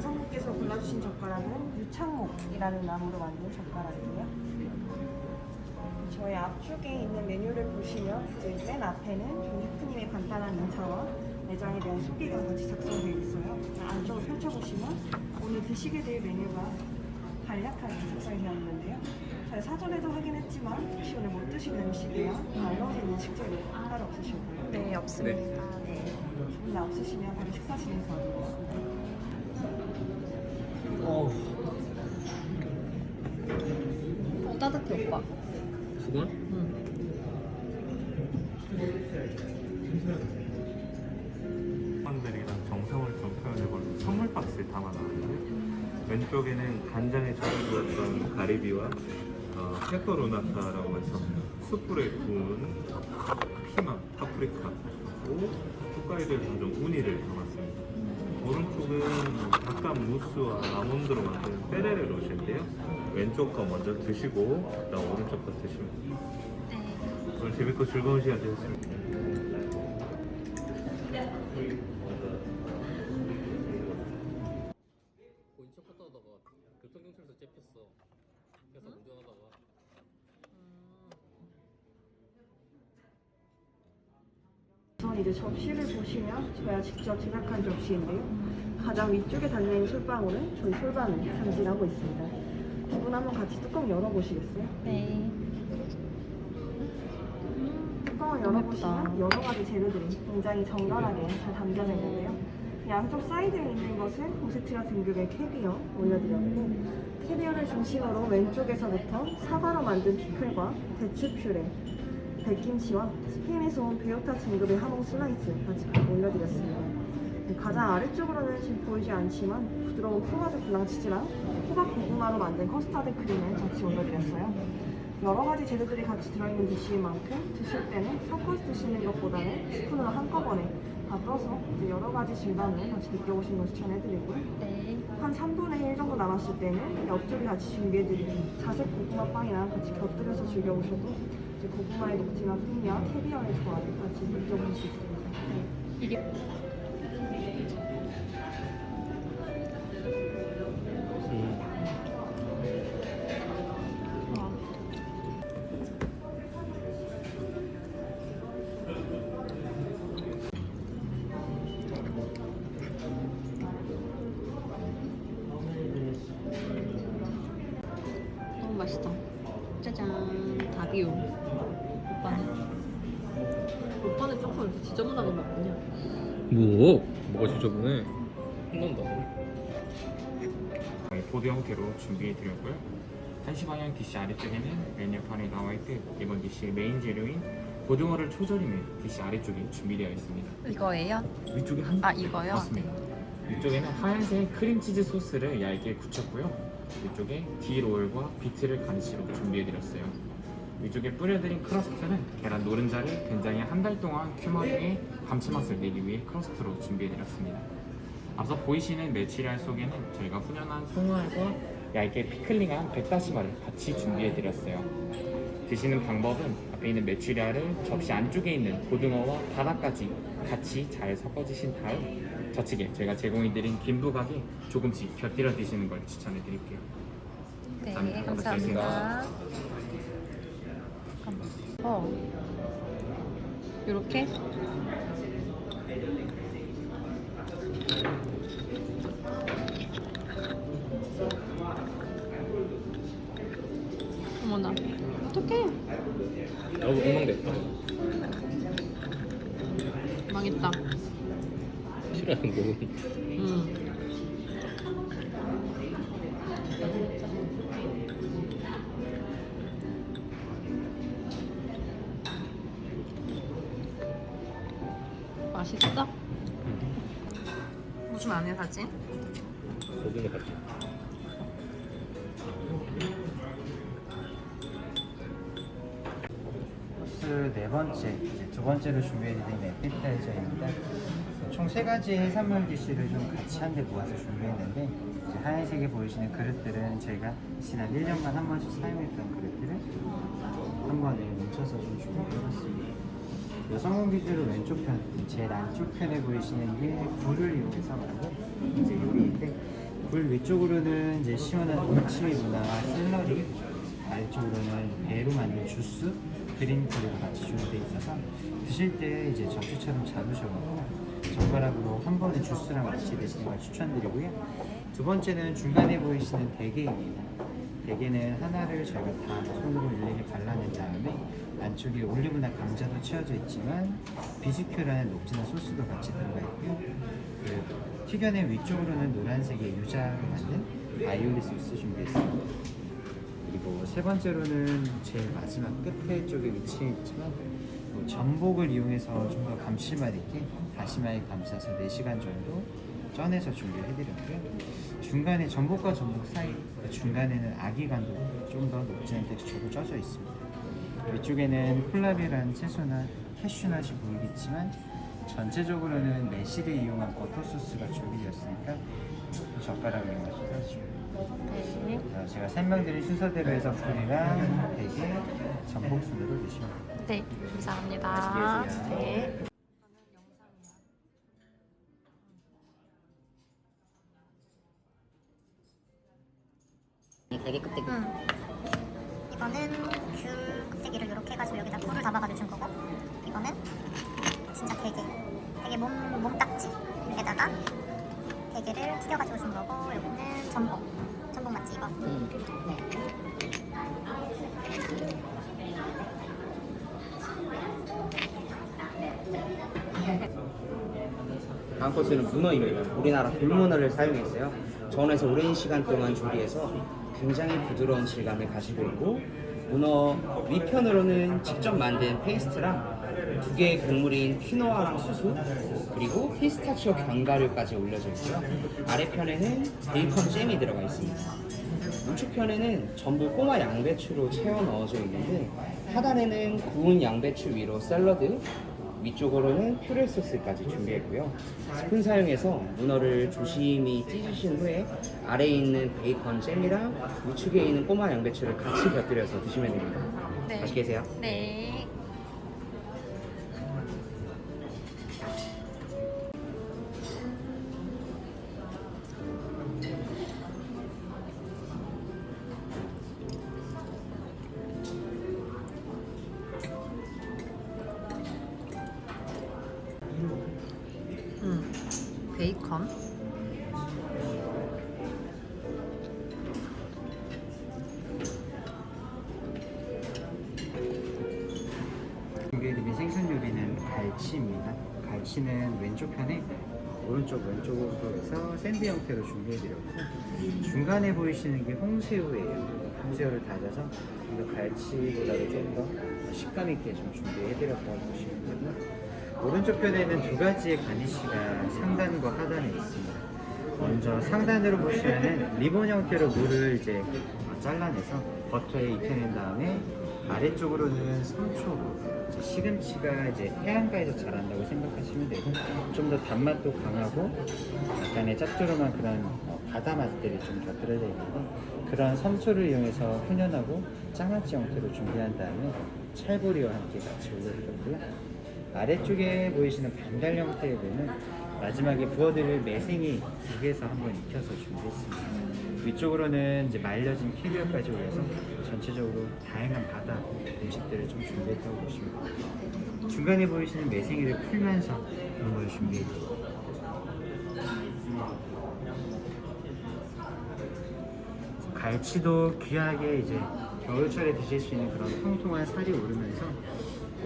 남성분께서 골라주신 젓가락은 유창목이라는 나무로 만든 젓가락이에요. 저희 앞쪽에 있는 메뉴를 보시면 이제 맨 앞에는 저희 셰프님의 간단한 인사와 매장에 대한 소개가 같이 작성되어 있어요. 안쪽을 펼쳐보시면 오늘 드시게 될 메뉴가 간략하게 작성이 있는데요. 저희 사전에도 확인했지만 혹시 오늘 못 드시는 음식이나 알러지 있는 식재료 따로 없으실까요? 네, 없습니다. 네. 좋은 날 없으시면 바로 식사 진행 도와드리겠습니다. 어, 어, 따뜻해, 오빠. 수건? 응. 사람들이랑 정성을 좀 표현해걸로 선물 박스에 담아놨는데 왼쪽에는 간장에 절여주었던 가리비와 어, 페퍼로나타라고 해서 숯불에 구운 피망, 파프리카 그리고 홋카이도에서 좀 우니를 담았습니다 오른쪽은 닭감 무스와 아몬드로 만든 페레레 로제인데요 왼쪽 거 먼저 드시고 그다음 오른쪽 거 드시면 돼요. 네. 오늘 재밌고 즐거운 시간 되셨습니다 이제 접시를 보시면 저희가 직접 제작한 접시인데요. 가장 위쪽에 달려있는 솔방울은 저희 솔방을 상징하고 있습니다. 두 분 한번 같이 뚜껑 열어보시겠어요? 네. 뚜껑을 열어보시면 여러 가지 재료들이 굉장히 정갈하게 잘 담겨져 있는데요. 양쪽 사이드에 있는 것은 오세트라 등급의 캐비어 올려드렸고 캐비어를 중심으로 왼쪽에서부터 사과로 만든 피클과 대추 퓨레, 백김치와 스페인에서 온 베오타 등급의 하몽 슬라이스 같이 올려드렸습니다. 네, 가장 아래쪽으로는 지금 보이지 않지만 부드러운 프로마즈 블랑치즈랑 호박 고구마로 만든 커스터드 크림을 같이 올려드렸어요. 여러 가지 재료들이 같이 들어있는 디시인 만큼 드실 때는 섞어서 드시는 것보다는 스푼으로 한꺼번에 다 떠서 여러 가지 질감을 같이 느껴보시는 걸 추천해드리고요. 네. 한 3분의 1 정도 남았을 때는 옆쪽에 같이 준비해드린 자색 고구마 빵이랑 같이 곁들여서 즐겨보셔도 이제 고구마의 녹지나 풍미와 캐비어의 조합을 같이 느껴보실 수 있습니다. 이게 저분해? 혼난다. 보드 형태로 준비해 드렸고요. 한시 방향 디시 아래쪽에는 메뉴판에 나와 있듯 이번 디시의 메인 재료인 고등어를 초절임에 디시 아래쪽에 준비되어 있습니다. 이거예요? 위쪽에 한 아, 이거요? 맞습니다. 위쪽에는 하얀색 크림치즈 소스를 얇게 굳혔고요. 위쪽에 디롤과 비트를 가니쉬로 준비해 드렸어요. 위쪽에 뿌려드린 크러스트는 계란 노른자를 굉장히 한 달 동안 큐머링에 감칠맛을 내기 위해 크러스트로 준비해 드렸습니다. 앞서 보이시는 메추리알 속에는 저희가 훈연한 송알과 얇게 피클링한 백다시마를 같이 준비해 드렸어요. 드시는 방법은 앞에 있는 메추리알을 접시 안쪽에 있는 고등어와 바닥까지 같이 잘 섞어 주신 다음 저측에 저희가 제공해 드린 김부각에 조금씩 곁들여 드시는 걸 추천해 드릴게요. 네, 감사합니다. 감사합니다. 잠깐만. 어. 요렇게? 어머나. 어떡해. 나도 엉망됐다. 망했다. 싫어하는 거. 맛있어? 무슨 안에 사진? 고등어 같이. 코스 네 번째, 이제 두 번째로 준비해드린 에피타이저입니다. 총세 가지 해산물 디쉬를 좀 같이 한데 모아서 준비했는데 이제 하얀색에 보이시는 그릇들은 저희가 지난 1년간 한 번씩 사용했던 그릇들을 한 번에 뭉쳐서 좀 준비해봤습니다. 여성분 위주로 왼쪽 편, 제일 안쪽 편에 보이시는 게 굴을 이용해서 만든 이제 요리인데 굴 위쪽으로는 이제 시원한 동치미나 샐러리, 아래쪽으로는 배로 만든 주스, 그린 커리가 같이 준비되어 있어서 드실 때 이제 접시처럼 잡으셔서 젓가락으로 한 번에 주스랑 같이 드시는 걸 추천드리고요. 두 번째는 중간에 보이시는 대게입니다. 대게는 하나를 저희가 다 손으로 일일이 발라낸 다음에 안쪽에 올리브나 감자도 채워져 있지만 비스큐라는 녹진한 소스도 같이 들어가 있고요. 그 튀겨낸 위쪽으로는 노란색의 유자로 만든 아이올리 소스 준비했습니다. 그리고 세 번째로는 제일 마지막 끝에 쪽에 위치해 있지만 뭐 전복을 이용해서 좀 더 감칠맛 있게 다시마에 감싸서 4시간 정도 쪄내서 준비해드렸고요. 중간에 전복과 전복 사이 그 중간에는 아기간도 좀더 녹진한 텍스처로 쪄져 있습니다. 위쪽에는 콜라비라는 채소나 캐슈넛이 보이겠지만 전체적으로는 매실을 이용한 버터 소스가 준비되었으니까 젓가락을 이용해서 드시면 네. 자, 제가 설명드린 순서대로 해서 굴이랑 대게, 전복 순으로 드시면 됩니다. 네, 감사합니다. 네. 되게 껍데기. 응. 이거는 귤 껍데기를 이렇게 해가지고 여기다 굴을 담아가지고 준 거고 이거는 진짜 대게 대게 몸, 몸딱지에다가 대게를 튀겨가지고 준 거고 이거는 전복 전복 맞지 이거? 다음 코스는 문어입니다. 우리나라 돌문어를 사용했어요. 전에서 오랜 시간 동안 조리해서 굉장히 부드러운 질감을 가지고 있고 문어 위편으로는 직접 만든 페이스트랑 두 개의 국물인 퀴노아랑 수수 그리고 피스타치오 견과류까지 올려져 있고요. 아래편에는 베이컨 잼이 들어가 있습니다. 우측편에는 전부 꼬마 양배추로 채워 넣어져 있는데 하단에는 구운 양배추 위로 샐러드 위쪽으로는 퓨레 소스까지 준비했고요. 스푼 사용해서 문어를 조심히 찢으신 후에 아래에 있는 베이컨 잼이랑 우측에 있는 꼬마 양배추를 같이 곁들여서 드시면 됩니다. 네. 맛있게 드세요. 네. 베이컨. 준비해드린 생선 요리는 갈치입니다. 갈치는 왼쪽 편에 오른쪽 왼쪽으로 해서 샌드 형태로 준비해드렸고 중간에 보이시는 게 홍새우예요. 홍새우를 다져서 좀 더 갈치보다도 좀 더 식감 있게 좀 준비해드렸다고 보시면 되고요. 오른쪽 편에는 두 가지의 가니쉬가 상단과 하단에 있습니다. 먼저 상단으로 보시면은 리본 형태로 물을 이제 잘라내서 버터에 익혀낸 다음에 아래쪽으로는 이제 시금치가 이제 해안가에서 자란다고 생각하시면 되고 좀 더 단맛도 강하고 약간의 짭조름한 그런 어, 바다 맛들이 좀 곁들여져 있는데 그런 sam초를 이용해서 훈연하고 장아찌 형태로 준비한 다음에 찰보리와 함께 같이 올려드렸고요. 아래쪽에 보이시는 반달 형태의 배는 마지막에 부어드릴 매생이 국에서 한번 익혀서 준비했습니다. 위쪽으로는 이제 말려진 캐비어까지 올려서 전체적으로 다양한 바다 음식들을 좀 준비했다고 보시면 됩니다. 중간에 보이시는 매생이를 풀면서 그런 걸 준비했습니다. 갈치도 귀하게 이제 겨울철에 드실 수 있는 그런 통통한 살이 오르면서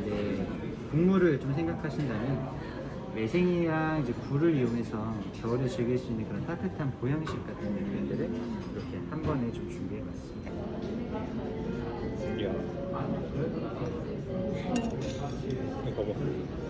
이제 국물을 좀 생각하신다면 매생이랑 이제 굴을 이용해서 겨울에 즐길 수 있는 그런 따뜻한 보양식 같은 메뉴들을 이렇게 한 번에 좀 준비해봤습니다. 이거 봐봐.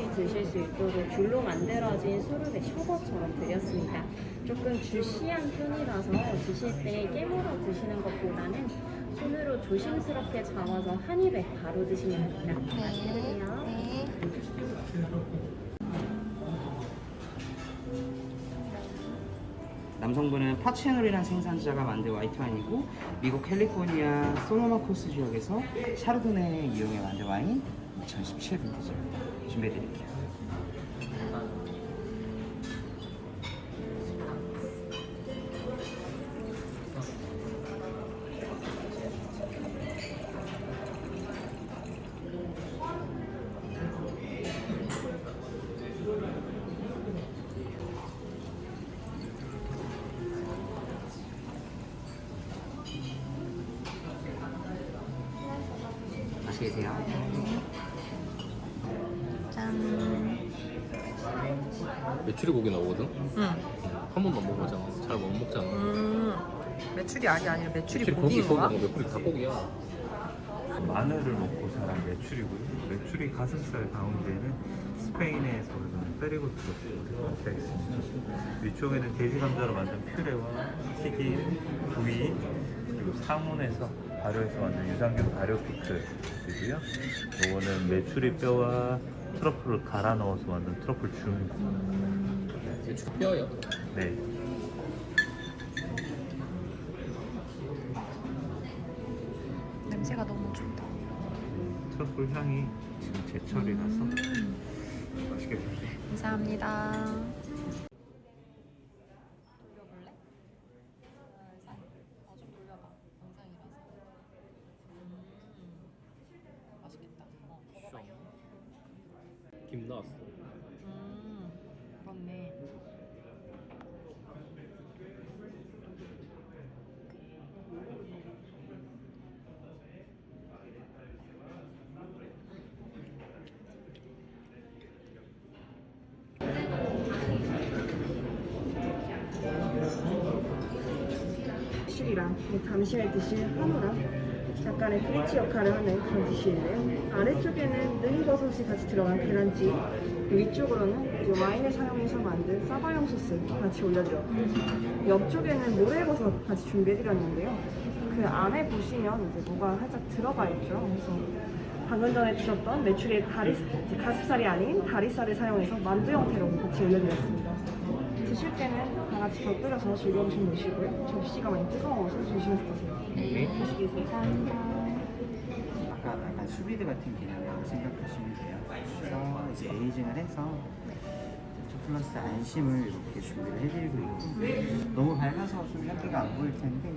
시원하게 드실 수 있도록 귤로 만들어진 소르베 셔버처럼 드렸습니다. 조금 주시한 편이라서 드실 때 깨물어 드시는 것보다는 손으로 조심스럽게 잡아서 한 입에 바로 드시면 됩니다. 맛있게 드세요. 남성분은 파체놀이란 생산자가 만든 화이트 와인이고 미국 캘리포니아 소노마 코스 지역에서 샤르도네 이용해 만든 와인 2017 빈티지입니다. 준비해 드릴게요. 맛있게 드세요. 짠. 메추리 고기 나오거든? 응. 한 번도 안 먹어보잖아. 잘 못 먹잖아. 음. 메추리 아니 아니라 메추리 메추리 고기인 고기, 거야? 고기, 메추리 닭고기야. 마늘을 먹고 자란 메추리고요. 메추리 가슴살 가운데는 스페인에서 오는 페리고스가 있습니다. 위쪽에는 돼지 감자로 만든 퓨레와 튀김, 구이, 그리고 상온에서 발효해서 만든 유산균 발효 피클이고요. 요거는 메추리 뼈와 트러플을 갈아 넣어서 만든 트러플 중. 뼈야. 네. 냄새가 너무 좋다. 트러플 향이 지금 제철이라서 음. 맛있게 드세요. 감사합니다. 돌려볼래? 살살. 어, 좀 돌려봐. 영상이라서. 음. 맛있겠다. 어, 먹어봐. 김 나왔어. 음. 그렇네. 잠시에 드실 한우랑 약간의 프리치 역할을 하는 그런 디시인데요. 아래쪽에는 능이버섯이 같이 들어간 계란찜, 위쪽으로는 와인을 사용해서 만든 사바용 소스 같이 올려드렸고 옆쪽에는 모래버섯 같이 준비해드렸는데요. 그 안에 보시면 이제 뭐가 살짝 들어가 있죠. 그래서 방금 전에 드셨던 메추리의 다리, 가슴살이 아닌 다리살을 사용해서 만두 형태로 같이 올려드렸습니다. 드실 때는 다 같이 곁들여서 즐겨보시면 되시고요. 접시가 많이 뜨거워서 조심해서 드세요. 네. 맛있게 드세요. 아까 약간 수비드 같은 개념이라고 생각하시면 돼요. 그래서 이제 에이징을 해서 초 플러스 안심을 이렇게 준비를 해드리고 있고 너무 밝아서 좀 향기가 안 보일 텐데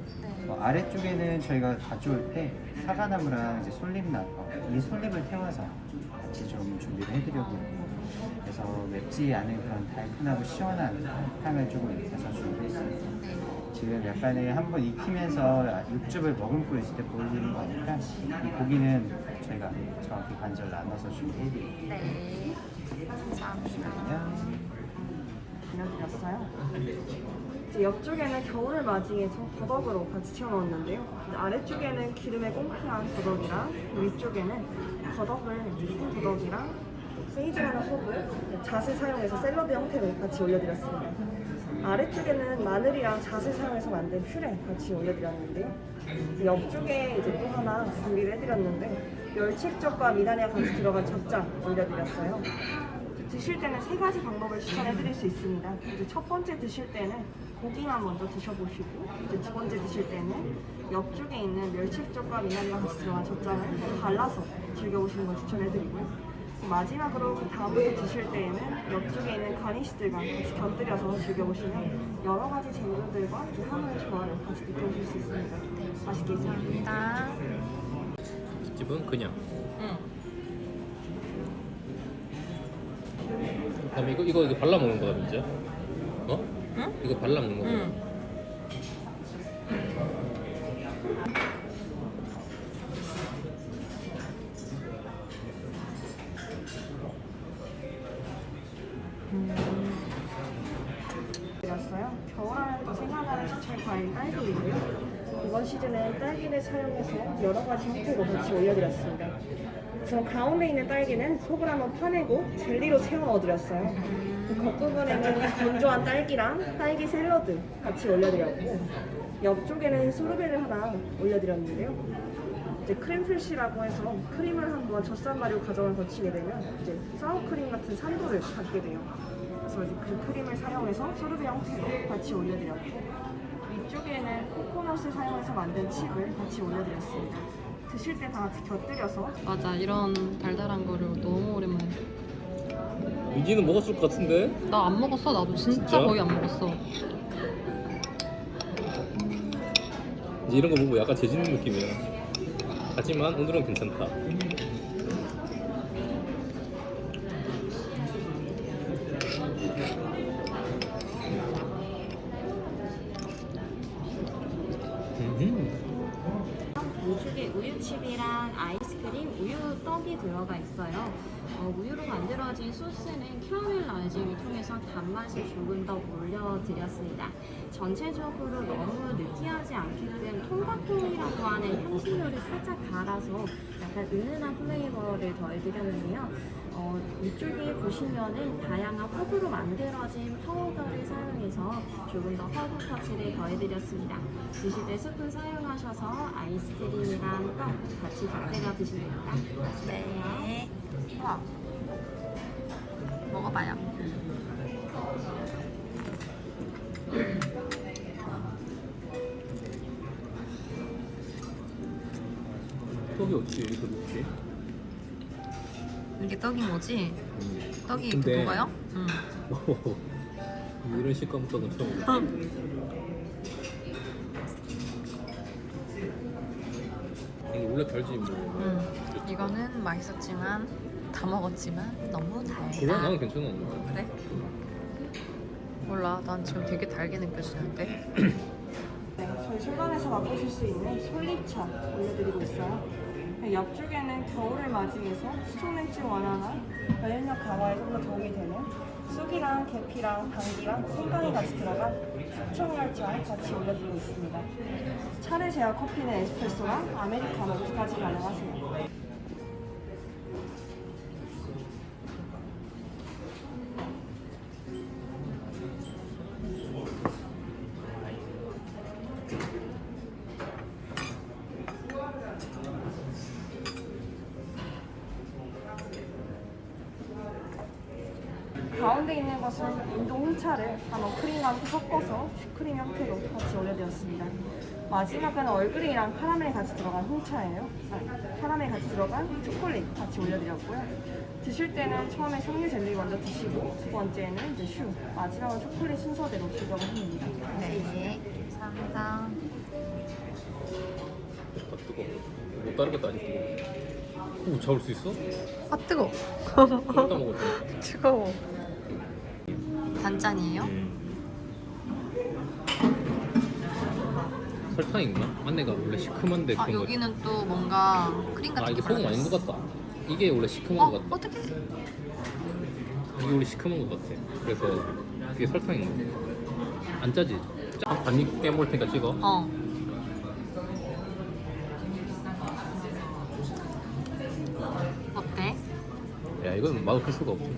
어, 아래쪽에는 저희가 가져올 때 사과나무랑 이제 솔잎나무 어, 이 솔잎을 태워서 같이 좀 준비를 해드리고 있고 그래서 맵지 않은 그런 달큰하고 시원한 향을 조금 입혀서 준비했습니다. 지금 약간의 한번 익히면서 육즙을 머금고 있을 때 보여드리는 거니까 이 고기는 저희가 정확히 관절 나눠서 준비해드릴게요. 네. 감사합니다. 알려드렸어요. 이제 옆쪽에는 겨울을 맞이해서 더덕으로 같이 채워넣었는데요. 아래쪽에는 기름에 꽁피한 더덕이랑 위쪽에는 더덕을 생 더덕이랑 세이징하는 소금, 잣을 사용해서 샐러드 형태로 같이 올려드렸습니다. 아래쪽에는 마늘이랑 잣을 사용해서 만든 퓨레 같이 올려드렸는데요. 이제 옆쪽에 이제 또 하나 준비를 해드렸는데 멸치액젓과 미나리가 같이 들어간 젓장 올려드렸어요. 드실 때는 세 가지 방법을 추천해드릴 수 있습니다. 이제 첫 번째 드실 때는 고기만 먼저 드셔보시고 이제 두 번째 드실 때는 옆쪽에 있는 멸치액젓과 미나리가 같이 들어간 젓장을 발라서 즐겨보시는 걸 추천해드리고요. 마지막으로 그 다음부터 드실 때에는 옆쪽에 있는 가니쉬들과 같이 곁들여서 즐겨보시면 여러 가지 재료들과 이제 한우의 조화를 같이 느껴보실 수 있습니다. 맛있게 드세요. 감사합니다. 집은 그냥. 응. 그다음에 이거 이거 이거 발라 먹는 거다 민지야. 어? 응? 이거 발라 먹는 거다. 응. 시즌은 딸기를 사용해서 여러 가지 형태로 같이 올려드렸습니다. 우선 가운데 있는 딸기는 속을 한번 파내고 젤리로 채워 넣어드렸어요. 그 겉부분에는 건조한 딸기랑 딸기 샐러드 같이 올려드렸고 옆쪽에는 소르베를 하나 올려드렸는데요. 이제 크림플시라고 해서 크림을 한번 젖산 발효 과정을 거치게 되면 이제 사워크림 같은 산도를 갖게 돼요. 그래서 이제 그 크림을 사용해서 소르베 형태로 같이 올려드렸고 위쪽에는 코코넛을 사용해서 만든 칩을 같이 올려드렸습니다. 드실 때 다 같이 곁들여서 맞아 이런 달달한 거를 너무 오랜만에. 유지는 먹었을 것 같은데? 나 안 먹었어. 나도 진짜, 진짜? 거의 안 먹었어. 이제 이런 거 보고 약간 재지는 느낌이야. 하지만 오늘은 괜찮다. 이쪽에 우유칩이랑 아이스크림, 우유 떡이 들어가 있어요. 어, 우유로 만들어진 소스는 캐러멜 라이징을 통해서 단맛을 조금 더 올려드렸습니다. 전체적으로 너무 느끼하지 않게끔 통과통이라고 하는 향신료를 살짝 갈아서 약간 은은한 플레이버를 더해드렸는데요. 어, 위쪽에 보시면은 다양한 허브로 만들어진 파우더를 사용해서 조금 더 허브 터치를 더해드렸습니다. 드실 때 스푼 사용하셔서 아이스크림이랑 떡 같이 곁들여 드시면 됩니다. 네. 와. 먹어봐요. 떡이 어떻게 여기서 녹지? 이게 떡이 뭐지? 떡이 근데- 녹아요? 응. 이런 식감 떡은 처음 봐. 이거 원래 달지 뭐. 응. 이거는 맛있었지만 다 먹었지만 너무 달다. 그래? 나는 괜찮았는데. 그래? 몰라. 난 지금 되게 달게 느껴지는데. 네, 저희 술관에서 맛보실 수 있는 솔잎차 올려드리고 있어요. 네, 옆쪽에는 겨울을 맞이해서 수족냉증 완화나 면역력 강화에 좀 더 도움이 되는 쑥이랑 계피랑 당귀랑 생강이 같이 들어간 숙청열차 같이 올려드리고 있습니다. 차를 제외 커피는 에스프레소랑 아메리카노까지 가능하세요. 가운데 있는 것은 인도 홍차를 한번 크림과 함께 섞어서 슈크림 형태로 같이 올려드렸습니다. 마지막은 얼그레이랑 카라멜 같이 들어간 홍차예요. 아, 카라멜 같이 들어간 초콜릿 같이 올려드렸고요. 드실 때는 처음에 석류 젤리 먼저 드시고 두 번째는 이제 슈, 마지막은 초콜릿 순서대로 조정을 합니다. 네. 감사합니다. 아 뜨거. 뭐 다른 것도 아직 뜨거. 오 잡을 수 있어? 아 뜨거. 이따 먹어도 돼. 뜨거워. 단짠이에요? 설탕인가? 안내가 원래 시큼한데 아 그런 거. 여기는 또 뭔가 크림 같은 아 게 이게 소금 아닌. 것 같다. 이게 원래 시큼한 어 것 같다. 어떡해? 이게 원래 시큼한 것 같아. 그래서 이게 설탕인 거. 안 짜지? 짠 반입 깨물 테니까 찍어. 어. 어때? 야 이건 맛없을 수가 없지.